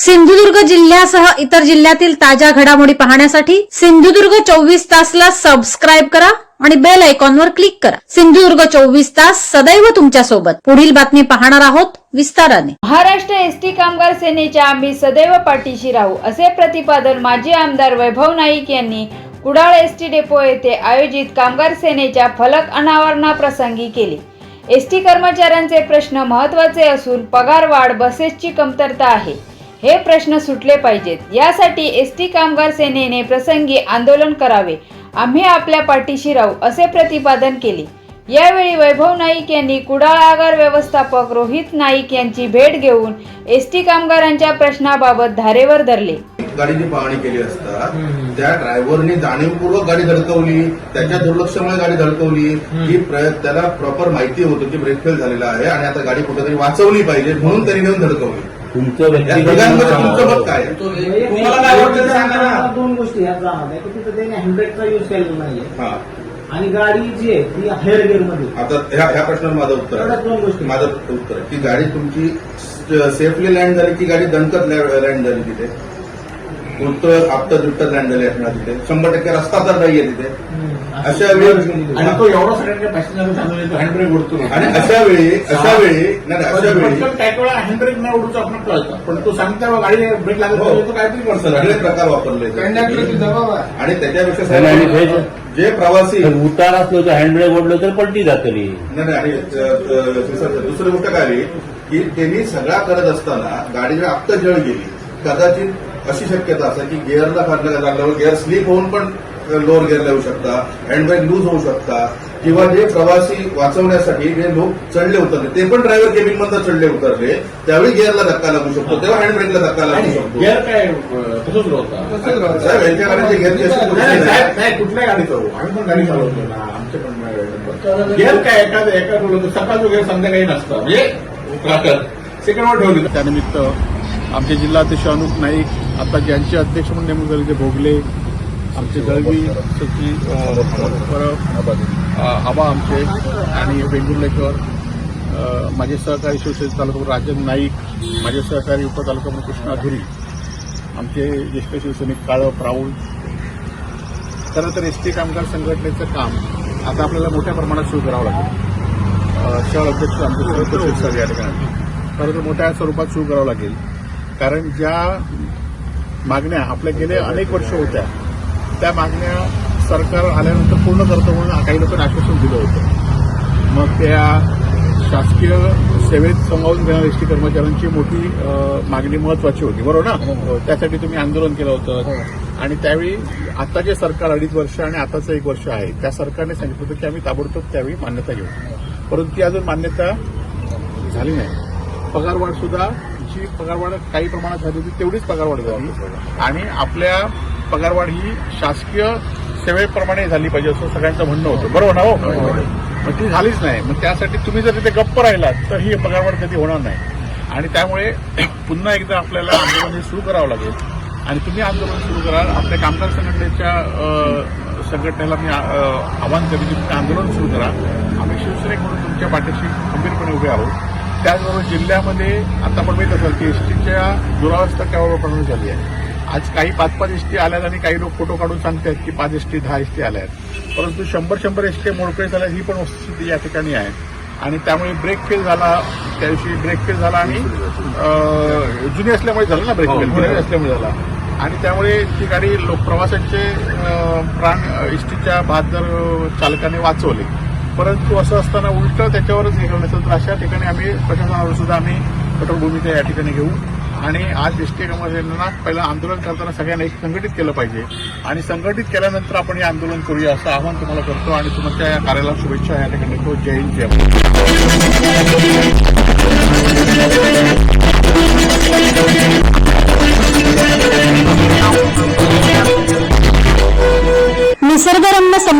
सिंधुदुर्ग जिल्ह्यासह इतर जिल्ह्यातील ताज्या घडामोडी पाहण्यासाठी सिंधुदुर्ग चोवीस तासला सबस्क्राईब करा आणि बेल आयकॉनवर क्लिक करा. सिंधुदुर्ग चोवीस तास सदैव तुमच्यासोबत पुढील बातमी पाहणार आहोत विस्ताराने. महाराष्ट्र एसटी कामगार सेनेच्या आम्ही सदैव पाठीशी राहू असे प्रतिपादन माजी आमदार वैभव नाईक यांनी कुडाळ एसटी डेपो येथे आयोजित कामगार सेनेच्या फलक अनावरणाप्रसंगी केले. एसटी कर्मचाऱ्यांचे प्रश्न महत्त्वाचे असून पगार वाढ बसेसची कमतरता आहे. हे प्रश्न सुटले पाहिजेत. यासाठी एसटी कामगार सेनेने प्रसंगी आंदोलन करावे. आम्ही आपल्या पाठीशी राहू असे प्रतिपादन केले. यावेळी वैभव नाईक यांनी कुडाळ आगार व्यवस्थापक रोहित नाईक यांची भेट घेऊन एसटी कामगारांच्या प्रश्नाबाबत धारेवर धरले. गाडीची पाहणी केली असता त्या ड्रायव्हरनी जाणीवपूर्वक गाडी धडकवली त्याच्या दुर्लक्षामुळे गाडी धडकवली. ही त्याला प्रॉपर माहिती होती की ब्रेक फेल झालेला आहे आणि आता गाडी कुठेतरी वाचवली पाहिजे म्हणून त्यांनी नेऊन धडकवली. तुमचं व्यक्तिगत तुमचं मत काय? आहे? तुम्हाला काय वाटतं ते सांगा ना. दोन गोष्टी ह्यात जाणार आहे की तिथं त्याने हँडब्रेकचा युज केलेला नाहीये. हा. आणि गाडी जी आहे ती हायर गिअरमध्ये. आता ह्या ह्या प्रश्नावर माझं उत्तर एवढ्याच दोन आहे गोष्टी. माझं उत्तर आहे. की गाडी तुमची सेफली लँड झाली की गाडी दणकत लँड झाली तिथे? उलट आपटत बिपटत लँड झाली असणार तिथे. शंभर टक्के रस्ता तर नाहीये तिथे. अशा वेळी आणि तो एवढा सगळ्यांच्या पॅसेंजर चालू तो हँडब्रेक उडतो आणि अशा वेळी अशा वेळी नाही अशा वेळी काही वेळा हँडब्रेक न उडतो आपण कळतं. पण तो सांगता गाडी ब्रेक लागत हो. तो काहीतरी करतो सगळे प्रकार वापरले. आणि त्याच्यापेक्षा साहेब, हे- जे प्रवासी उतार असलो तर हँडब्रेक ओढलं तर पलटी जातली. नाही नाही आणि दुसरं गोष्ट काय की त्यांनी सगळा करत असताना गाडी जर आत्ता जळ गेली. कदाचित अशी शक्यता असते की गिअरला खाल्लं लागल्यावर गिअर स्लिप होऊन पण लोअर गिअर येऊ शकता हँडब्रेक लूज होऊ शकता किंवा जे प्रवासी वाचवण्यासाठी जे लोक चढले उतरले ते पण ड्रायव्हर केबिन मधनं चढले उतरले त्यावेळी गिअरला धक्का लागू शकतो तेव्हा हँडब्रेकला धक्का लागू शकतो. गिअर काय तसंच साहेब यांच्या गाडीचे कुठल्या गाडी चालू आम्ही पण गाडी चालवतो ना आमचे पण गिअर काय ठेवलं सकाळचं गिअर संध्याकाळी नसतं. म्हणजे ट्रॅकर सेकंडवर ठेवली. त्यानिमित्त आमचे जिल्हाध्यक्ष अनुप नाईक आता ज्यांचे अध्यक्ष म्हणून नेमणूक झाली ते भोगले आमचे दळवी सचिव आबा आमचे आणि वेंगुर्लेकर माझे सहकारी शिवसेना तालुका राजन नाईक माझे सहकारी उपतालुका कृष्णा धुरी आमचे ज्येष्ठ शिवसैनिक काळप राऊळ. खरं तर एस टी कामगार संघटनेचं काम आता आपल्याला मोठ्या प्रमाणात सुरू करावं लागेल. शहर अध्यक्ष आमचे सहकारी या ठिकाणी. खरं तर मोठ्या स्वरूपात सुरू करावं लागेल. कारण ज्या मागण्या आपल्या गेले अनेक वर्ष होत्या. त्या मागण्या सरकार आल्यानंतर पूर्ण करतो म्हणून काही लोकांनी आश्वासन दिलं होतं. मग त्या शासकीय सेवेत समावून घेणाऱ्या एसटी कर्मचाऱ्यांची मोठी मागणी महत्वाची होती. बरोबर ना? त्यासाठी तुम्ही आंदोलन केलं होतं. आणि त्यावेळी आता जे सरकार अडीच वर्ष आणि आताचं एक वर्ष आहे त्या सरकारने सांगितलं होतं की आम्ही ताबडतोब त्यावेळी मान्यता घेऊ. परंतु ती अजून मान्यता झाली नाही. पगारवाढ सुद्धा जी पगारवाढ काही प्रमाणात झाली होती तेवढीच पगारवाढ झाली आणि आपल्या पगारवाढ ही शासकीय सेवेप्रमाणे झाली पाहिजे असं सगळ्यांचं म्हणणं होतं. बरोबर ना हो? मग ती झालीच नाही. मग त्यासाठी तुम्ही जर तिथे गप्प राहिलात तर ही पगारवाढ कधी होणार नाही. आणि त्यामुळे पुन्हा एकदा आपल्याला आंदोलन हे सुरू करावं लागेल. आणि तुम्ही आंदोलन सुरू करा आपल्या कामगार संघटनेच्या संघटनेला मी आवाहन करेन की तुम्ही आंदोलन सुरू करा. आम्ही शिवसैनिक म्हणून तुमच्या पाठीशी खंबीरपणे उभे आहोत. त्याचबरोबर जिल्ह्यामध्ये आता आपण माहीत असेल की एसटीच्या दुरावस्था केवळ प्रमाणात झाली आहे. आज काही पाच पाच एसटी आल्यात आणि काही लोक फोटो काढून सांगतात की पाच एसटी दहा एसटी आल्या आहेत परंतु शंभर शंभर एसटी मोडकळी झाल्या ही पण वस्तुस्थिती या ठिकाणी आहे. आणि त्यामुळे ब्रेक फेल झाला त्या दिवशी ब्रेक फेल झाला आणि जुनी असल्यामुळे झालं ना ब्रेक फेल जुनी असल्यामुळे झाला. आणि त्यामुळे ती गाडी लोक प्रवाशांचे प्राण एसटीच्या बहादर चालकाने वाचवले. परंतु असं असताना उलट त्याच्यावरच हे करण्याचं तर अशा ठिकाणी आम्ही प्रशासनावर सुद्धा आम्ही कठोर भूमिका या ठिकाणी घेऊ. आणि आज एस टी कर्मचाऱ्यांना पहिलं आंदोलन करताना सगळ्यांना एक संघटित केलं पाहिजे. आणि संघटित केल्यानंतर आपण हे आंदोलन करूया असं आवाहन तुम्हाला करतो. आणि तुमच्या या कार्याला शुभेच्छा या ठिकाणी जय हिंद जय